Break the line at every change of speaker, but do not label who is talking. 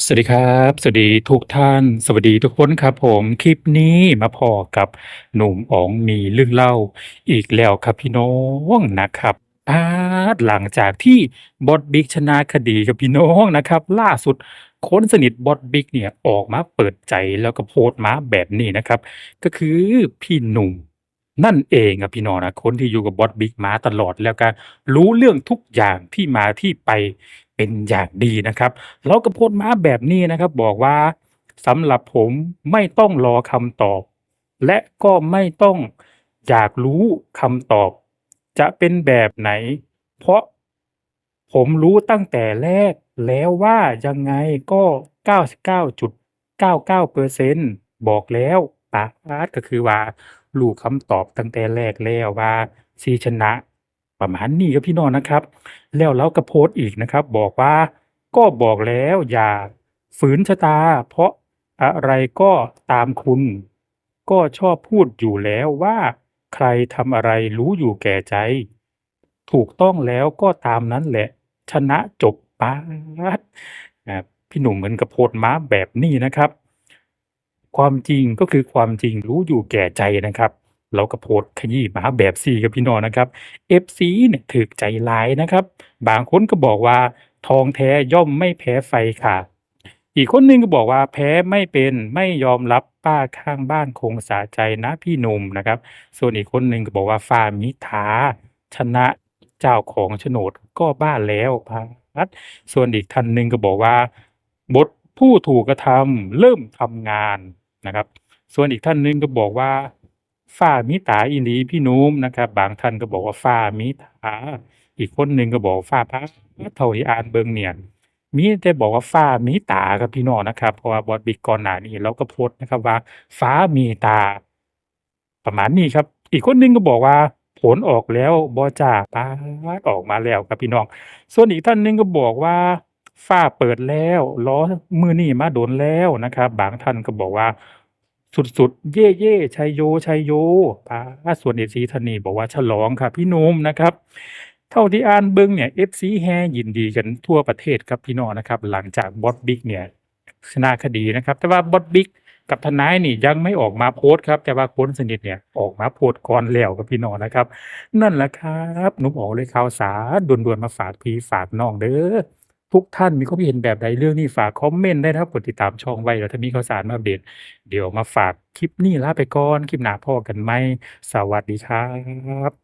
สวัสดีครับ สวัสดีทุกท่าน สวัสดีทุกคนครับผมคลิปนี้มาพอกับหนุ่มอ๋องมีเรื่องเล่า อีกแล้วครับพี่น้องนะครับอาหลังจากที่บอสบิ๊กชนะคดีกับพี่น้องนะครับ ล่าสุดคนสนิทบอสบิ๊กเนี่ยออกมาเปิดใจแล้วก็โพสต์มาแบบนี้นะครับ ก็คือพี่หนุ่มนั่นเองครับพี่น้องนะคนที่อยู่กับบอสบิ๊กมาตลอดแล้วก็รู้เรื่องทุกอย่างที่มาที่ไป เป็นอย่างดีนะครับ แล้วก็โพสต์มาแบบนี้นะครับ บอกว่าสำหรับผมไม่ต้องรอคำตอบ และก็ไม่ต้องอยากรู้คำตอบ จะเป็นแบบไหน เพราะผมรู้ตั้งแต่แรกแล้วว่ายังไงก็ 99.99%บอกแล้วปาดก็คือว่ารู้คำตอบตั้งแต่แรกแล้วว่าสิชนะ ประมาณนี้ครับพี่น้องนะครับ แล้วเราก็โพสต์อีกนะครับ บอกว่าก็บอกแล้วอย่าฝืนชะตา เพราะอะไรก็ตามคุณ ก็ชอบพูดอยู่แล้วว่า ใครทำอะไรรู้อยู่แก่ใจ ถูกต้องแล้วก็ตามนั้นแหละ ชนะจบปาดพี่หนุ่มเหมือนกับโพสต์มาแบบนี้นะครับ ความจริงก็คือความจริงรู้อยู่แก่ใจนะครับ เราก็โพสขยี้หมาแบบสี่กับพี่น้องนะครับ FC เนี่ยถึกใจหลายนะครับ บางคนก็บอกว่าทองแท้ย่อมไม่แพ้ไฟค่ะ อีกคนหนึ่งก็บอกว่าแพ้ไม่เป็นไม่ยอมรับป้าข้างบ้านคงสาใจนะพี่หนุ่มนะครับ ส่วนอีกคนหนึ่งก็บอกว่าฟ้ามิถาชนะเจ้าของโฉนดก็บ้าแล้วพัดส่วนอีกท่านหนึ่งก็บอกว่า บทผู้ถูกกระทำเริ่มทำงานนะครับ ส่วนอีกท่านหนึ่งก็บอกว่า ฟ้ามิตาอีหลีพี่นุ่มนะครับ บางท่านก็บอกว่าฟ้ามิถาอีกคนหนึ่งก็บอกฟ้าพระเท่าที่อ่านเบิงเนี่ยมีแต่บอกว่าฟ้ามีตาครับพี่น้องนะครับเพราะว่าบอสบิ๊กก่อนหน้านี้เราก็โพสต์นะครับว่า ฟ้ามีตา ประมาณนี้ครับ อีกคนหนึ่งก็บอกว่า ผลออกแล้วบ่จ้าปาดออกมาแล้วครับพี่น้อง ส่วนอีกท่านหนึ่งก็บอกว่าฟ้าเปิดแล้วรอมือนี้มาโดนแล้วนะครับ บางท่านก็บอกว่า สุดๆ เย่เย่ชัยโยชัยโยป๊าส่วนเอีกสีท่านนี้บอกว่าฉลองครับพี่นุ่มนะครับ เท่าที่อ่านเบิ่งเนี่ย FC แฮ่ยินดีกันทั่วประเทศครับพี่น้องนะครับ หลังจากบอสบิ๊กเนี่ยชนะคดีนะครับ แต่ว่าบอสบิ๊กกับทนายนี่ยังไม่ออกมาโพสต์ครับ แต่ว่าคนสนิทเนี่ยออกมาโพสต์ก่อนแล้วครับพี่น้องนะครับ นั่นแหละครับหนุ่มอองเลยข่าวสารด่วนๆมาฝากพี่ฝากน้องเด้อ ทุกท่านมีความคิเห็นแบบใดเรื่องนี้ฝากคอมเมนต์ได้นะครับกดติดตามช่องไว้แล้วถ้ามีข่าวสารมาอัปเดตเดี๋ยวมาฝากคลิปนี้ลาไปก่อนคลิปหน้าพอกันไหมสวัสดีครับ